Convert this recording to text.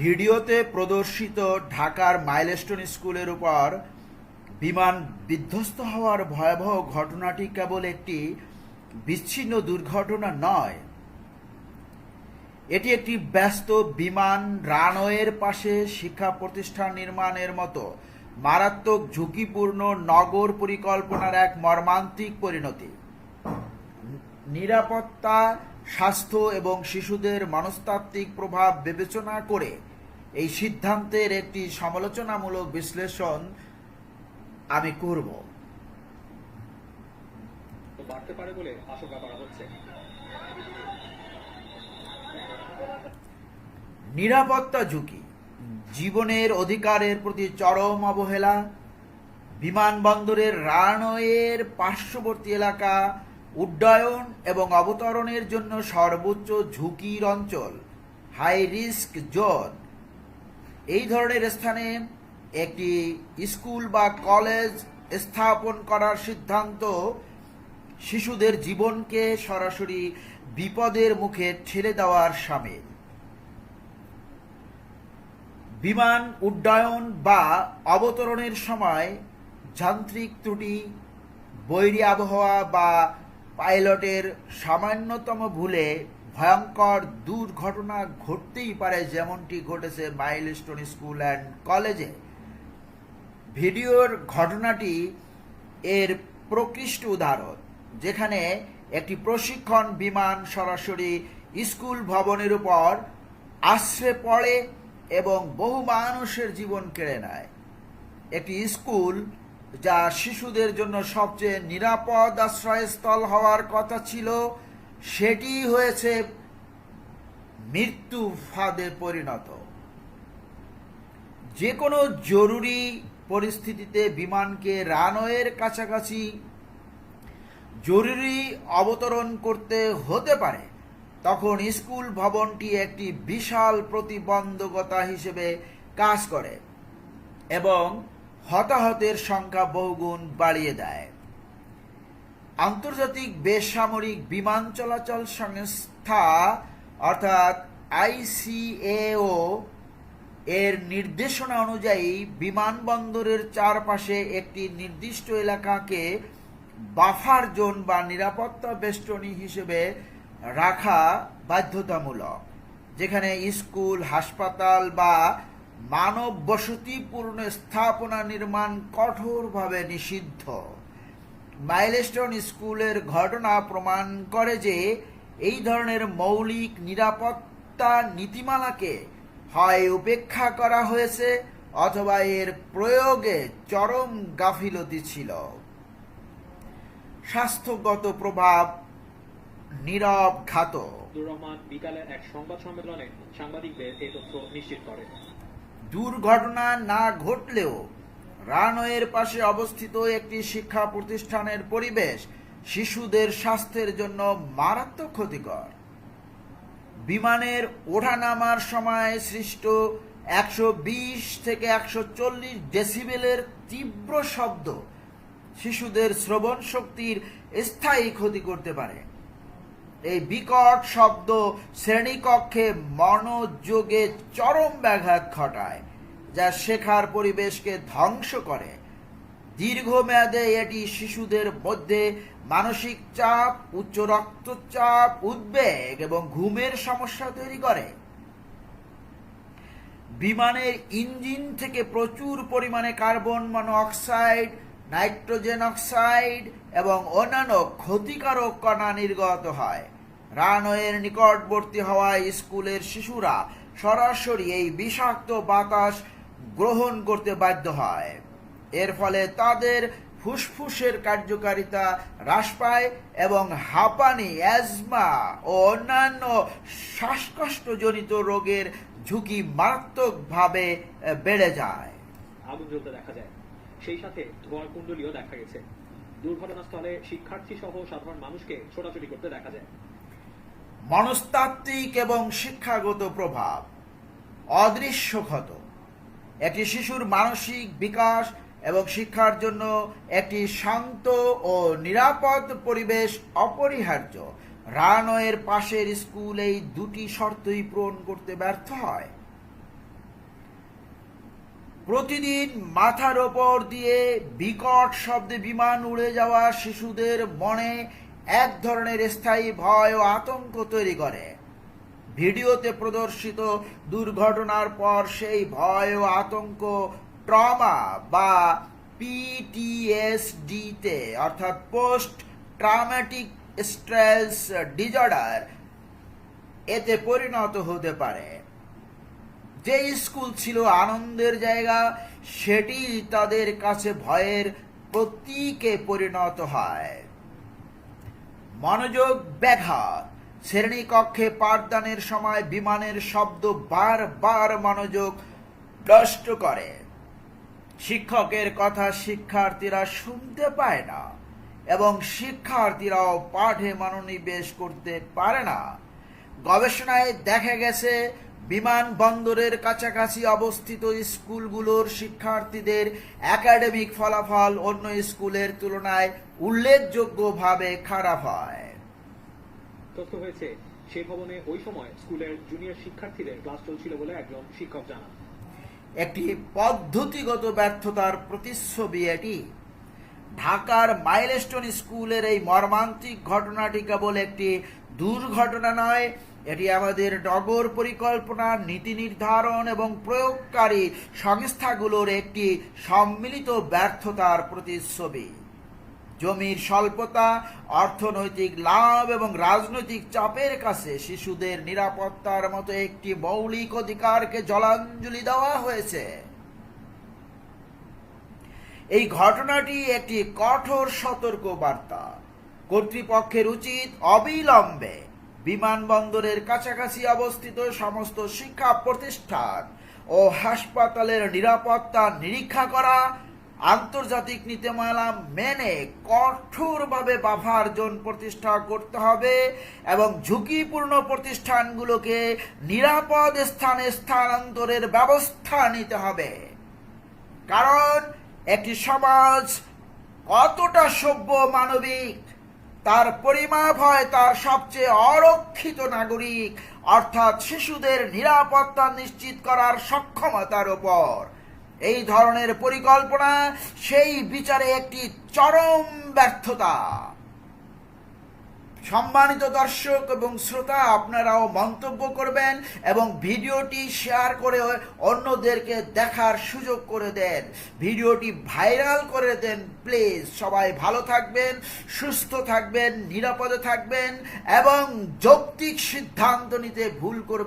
ভিডিওতে প্রদর্শিত ঢাকার মাইলস্টোন স্কুলের উপর বিমান বিধ্বস্ত হওয়ার ভয়াবহ ঘটনাটি কেবল একটি বিচ্ছিন্ন দুর্ঘটনা নয়। এটি একটি ব্যস্ত বিমান রানওয়ের পাশে শিক্ষা প্রতিষ্ঠান নির্মাণের মতো মারাত্মক ঝুঁকিপূর্ণ নগর পরিকল্পনার এক মর্মান্তিক পরিণতি। নিরাপত্তা স্বাস্থ্য এবং শিশুদের মনস্তাত্ত্বিক প্রভাব বিবেচনা করে এই সিদ্ধান্তের একটি সমালোচনামূলক বিশ্লেষণ আমি করব। বাড়তে পারে বলে আশঙ্কা করা হচ্ছে। নিরাপত্তা ঝুঁকি জীবনের অধিকারের প্রতি চরম অবহেলা বিমানবন্দরের রানওয়ের পার্শ্ববর্তী এলাকা উড্ডয়ন এবং অবতরণের জন্য সর্বোচ্চ ঝুঁকির অঞ্চল হাই রিস্ক জোন এই ধরনের স্থানে একটি স্কুল বা কলেজ স্থাপন করার সিদ্ধান্ত শিশুদের জীবনকে সরাসরি বিপদের মুখে ঠেলে দেওয়ার সামিল। বিমান উড্ডয়ন বা অবতরণের সময় যান্ত্রিক ত্রুটি, বৈরী আবহাওয়া বা পাইলটের সামান্যতম ভুলে ভয়ঙ্কর দুর্ঘটনা ঘটতেই পারে যেমনটি ঘটেছে মাইল মাইলস্টোন স্কুল অ্যান্ড কলেজে। ভিডিওর ঘটনাটি এর প্রকৃষ্ট উদাহরণ, যেখানে একটি প্রশিক্ষণ বিমান সরাসরি স্কুল ভবনের উপর আশ্রে পড়ে এবং বহু মানুষের জীবন কেড়ে নেয়। একটি স্কুল যা শিশুদের জন্য সবচেয়ে নিরাপদ আশ্রয়স্থল হওয়ার কথা ছিল, সেটি হয়েছে মৃত্যু ফাঁদে পরিণত। যে কোনো জরুরি পরিস্থিতিতে বিমানকে রানওয়ের কাছাকাছি জরুরি অবতরণ করতে হতে পারে, তখন স্কুল ভবনটি একটি বিশাল প্রতিবন্ধকতা হিসেবে কাজ করে এবং হতাহতের সংখ্যা বহুগুণ বাড়িয়ে দেয়। আন্তর্জাতিক বেসামরিক বিমান চলাচল সংস্থা, অর্থাৎ আইসিএও, এর নির্দেশনা অনুযায়ী বিমানবন্দরের চারপাশে একটি নির্দিষ্ট এলাকাকে বাফার জোন বা নিরাপত্তা বেষ্টনী হিসেবে রাখা বাধ্যতামূলক, যেখানে স্কুল, হাসপাতাল বা মানব বসতিপূর্ণ স্থাপনা নির্মাণ কঠোরভাবে নিষিদ্ধ। মাইলস্টোন স্কুলের ঘটনা প্রমাণ করে যে এই ধরনের মৌলিক নিরাপত্তা নীতিমালাকে হয় উপেক্ষা করা হয়েছে অথবা এর প্রয়োগে চরম গাফিলতি ছিল। স্বাস্থ্যগত প্রভাব নীরব ঘাতক আব্দুর রহমান বিকালে এক সংবাদ সম্মেলনে সাংবাদিকদের এই তথ্য নিশ্চিত করেন। দুর্ঘটনা না ঘটলেও রানওয়ের পাশে অবস্থিত একটি শিক্ষা প্রতিষ্ঠানের পরিবেশ শিশুদের স্বাস্থ্যের জন্য মারাত্মক ক্ষতিকর। বিমানের ওঠানামার সময় সৃষ্ট একশো বিশ থেকে একশো চল্লিশ ডেসিবেলের তীব্র শব্দ শিশুদের শ্রবণ শক্তির স্থায়ী ক্ষতি করতে পারে। এই বিকট শব্দ শ্রেণীকক্ষে মনোযোগে চরম ব্যাঘাত ঘটায়, যা শেখার পরিবেশকে ধ্বংস করে। দীর্ঘমেয়াদে এটি শিশুদের মধ্যে মানসিক চাপ, উচ্চ রক্তচাপ, উদ্বেগ এবং ঘুমের সমস্যা তৈরি করে। বিমানের ইঞ্জিন থেকে প্রচুর পরিমাণে কার্বন মনোঅক্সাইড নাইট্রোজেন অক্সাইড এবং অন্যান্য ক্ষতিকারক কণা নির্গত হয়। রানওয়ের নিকটবর্তী হওয়ায় স্কুলের শিশুরা সরাসরি এই বিষাক্ত বাতাস গ্রহণ করতে বাধ্য হয়। এর ফলে তাদের ফুসফুসের কার্যকারিতা হ্রাস পায় এবং হাঁপানি, অ্যাজমা ও অন্যান্য শ্বাসকষ্টজনিত রোগের ঝুঁকি মারাত্মকভাবে বেড়ে যায়। জ্বলতে দেখা যায়। সেই সাথে ধোঁয়ার কুণ্ডলীও দেখা গেছে। দুর্ঘটনাস্থলে শিক্ষার্থী সহ সাধারণ মানুষকে ছোটাছুটি করতে দেখা যায়। মনস্তাত্ত্বিক এবং শিক্ষাগত প্রভাব, অদৃশ্য ক্ষত। একটি শিশুর মানসিক বিকাশ এবং শিক্ষার জন্য একটি শান্ত ও নিরাপদ পরিবেশ অপরিহার্য। রানওয়ের পাশের স্কুল এই দুটি শর্তই পূরণ করতে ব্যর্থ হয়। প্রতিদিন মাথার ওপর দিয়ে বিকট শব্দে বিমান উড়ে যাওয়া শিশুদের মনে এক ধরনের স্থায়ী ভয় ও আতঙ্ক তৈরি করে। ভিডিওতে প্রদর্শিত দুর্ঘটনার পর সেই ভয় ও আতঙ্ক ট্রমা বা পিটিএসডিতে অর্থাৎ পোস্ট ট্রাউমেটিক স্ট্রেস ডিজর্ডার, এতে পরিণত হতে পারে। যে স্কুল ছিল আনন্দের জায়গা, সেটি তাদের কাছে ভয়ের প্রতীকে পরিণত হয়। মনোযোগ ব্যাঘাত। শ্রেণীকক্ষে পাঠদানের সময় বিমানের শব্দ বারবার মনোযোগ নষ্ট করে। শিক্ষকের কথা শিক্ষার্থীরা শুনতে পায় না এবং শিক্ষার্থীরাও পাঠে মনোনিবেশ করতে পারে না। গবেষণায় দেখা গেছে বিমানবন্দরের কাছাকাছি অবস্থিত স্কুলগুলোর শিক্ষার্থীদের একাডেমিক ফলাফল অন্য স্কুলের তুলনায় উল্লেখযোগ্যভাবে খারাপ হয়। তথ্য হয়েছে সেই ভবনে ওই সময় স্কুলের জুনিয়র শিক্ষার্থীদের ক্লাস চলছিল বলে একজন শিক্ষক জানান। একটি পদ্ধতিগত ব্যর্থতার প্রতিচ্ছবি এটি। ঢাকার মাইলস্টোন স্কুলের এই মর্মান্তিক ঘটনাটি কেবল একটি দুর্ঘটনা নয় এটি আমাদের নগর পরিকল্পনা, নীতি নির্ধারণ এবং প্রয়োগকারী সংস্থাগুলোর একটি সম্মিলিত ব্যর্থতার প্রতিচ্ছবি। জমির স্বল্পতা, অর্থনৈতিক লাভ এবং রাজনৈতিক চাপের কাছে শিশুদের নিরাপত্তার মতো একটি মৌলিক অধিকারকে জলাঞ্জলি দেওয়া হয়েছে। এই ঘটনাটি একটি কঠোর সতর্ক বার্তা কর্তৃপক্ষের উচিত অবিলম্বে বিমানবন্দরের কাছাকাছি অবস্থিত সমস্ত শিক্ষা প্রতিষ্ঠান ও হাসপাতালের নিরাপত্তা নিরীক্ষা করা, আন্তর্জাতিক নীতিমালা মেনে কঠোরভাবে বাফার জোন প্রতিষ্ঠা করতে হবে এবং ঝুঁকিপূর্ণ প্রতিষ্ঠানগুলোকে নিরাপদ স্থানে স্থানান্তরের ব্যবস্থা নিতে হবে। কারণ একটি সমাজ কতটা সভ্য মানবিক তার পরিমাপ হয় তার সবচেয়ে অরক্ষিত নাগরিক, অর্থাৎ শিশুদের নিরাপত্তা নিশ্চিত করার সক্ষমতার উপর। এই ধরনের পরিকল্পনা, সেই বিচারে একটি চরম ব্যর্থতা। সম্মানিত দর্শক এবং শ্রোতা, আপনারাও মন্তব্য করবেন এবং ভিডিওটি শেয়ার করে অন্যদেরকে দেখার সুযোগ করে দেন। ভিডিওটি ভাইরাল করে দেন, প্লিজ। সবাই ভালো থাকবেন, সুস্থ থাকবেন, নিরাপদে থাকবেন এবং যৌক্তিক সিদ্ধান্ত নিতে ভুল করবেন